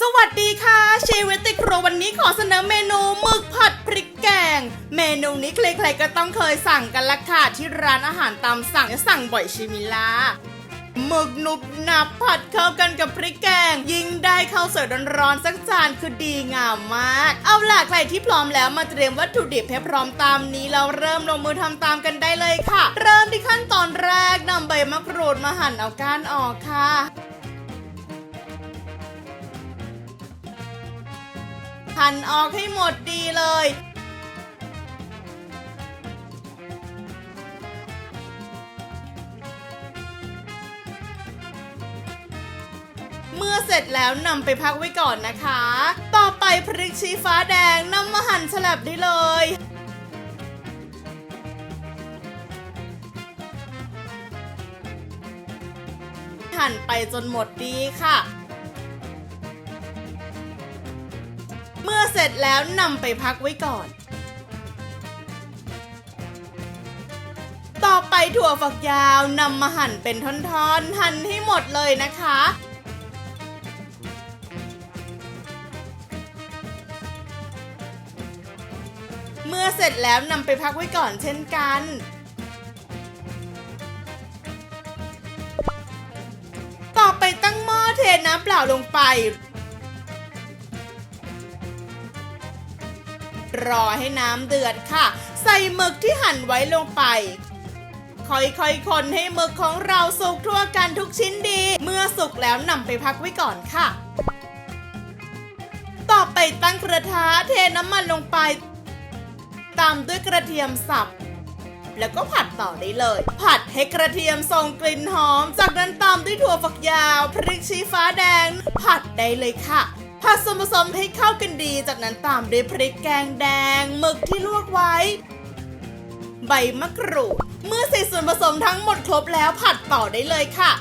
สวัสดีค่ะชีวิตติครัววันนี้ขอเสนอเมนูหมึกผัดพริกแกง เมนูนี้ใครๆก็ต้องเคยสั่งกันละค่ะที่ร้านอาหารตามสั่งสั่งบ่อยชิมิลาหมึกหนุบหนับผัดเข้ากันกับพริกแกง ยิ่งได้ข้าวสวยร้อนๆสักจานคือดีงามมาก เอาล่ะใครที่พร้อมแล้วมาเตรียมวัตถุดิบให้พร้อมตามนี้เราเริ่มลงมือทำตามกันได้เลยค่ะ เริ่มที่ขั้นตอนแรกนำใบมะกรูดมาหั่นเอาก้านออกค่ะ หั่นออกให้หมดดีเลย เมื่อเสร็จแล้วนำไปพักไว้ก่อนนะคะ ต่อไปพริกชี้ฟ้าแดงนำมาหั่นสลับได้เลยหั่นไปจนหมดดีค่ะ แล้วนำไปพักไว้ก่อน ต่อไปถั่วฝักยาวนำมาหั่นเป็นท่อนๆ หั่นให้หมดเลยนะคะ เมื่อเสร็จแล้วนำไปพักไว้ก่อนเช่นกันต่อไปตั้งหม้อเทน้ำเปล่าลงไป รอให้น้ำเดือดค่ะ ใส่หมึกที่หั่นไว้ลงไป ค่อยๆคนให้หมึกของเราสุกทั่วกันทุกชิ้นดี เมื่อสุกแล้วนำไปพักไว้ก่อนค่ะ ต่อไปตั้งกระทะเทน้ำมันลงไป ตามด้วยกระเทียมสับแล้วก็ผัดต่อได้เลย ผัดให้กระเทียมส่งกลิ่นหอม จากนั้นตามด้วยถั่วฝักยาว พริกชี้ฟ้าแดง ผัดได้เลยค่ะ ผัดส่วนผสมให้เข้ากันดี จากนั้นตามด้วยพริกแกงแดงหมึกที่ลวกไว้ ใบมะกรูด เมื่อใส่ส่วนผสมทั้งหมดครบแล้วผัดต่อได้เลยค่ะ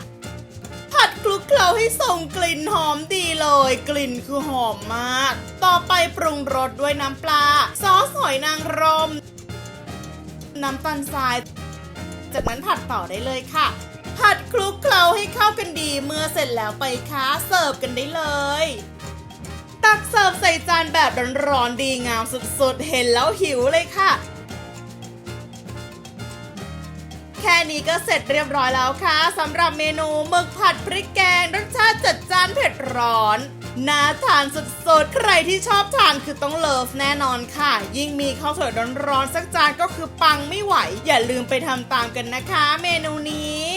ผัดคลุกเคล้าให้ส่งกลิ่นหอมดีเลย กลิ่นคือหอมมาก ต่อไปปรุงรสด้วยน้ำปลา ซอสหอยนางรม น้ำตาลทราย จากนั้นผัดต่อได้เลยค่ะ ผัดคลุกเคล้าให้เข้ากันดี เมื่อเสร็จแล้วไปค้าเสิร์ฟกันได้เลย ตักเสิร์ฟใส่จานแบบร้อนๆดีงามสุดๆ เห็นแล้วหิวเลยค่ะ แค่นี้ก็เสร็จเรียบร้อยแล้วค่ะสำหรับเมนูหมึกผัดพริกแกงรสชาติจัดจ้านเผ็ดร้อนน่าทานสุดๆ ใครที่ชอบทานคือต้องเลิฟแน่นอนค่ะ ยิ่งมีข้าวสวยร้อนๆสักจานก็คือปังไม่ไหว อย่าลืมไปทำตามกันนะคะ เมนูนี้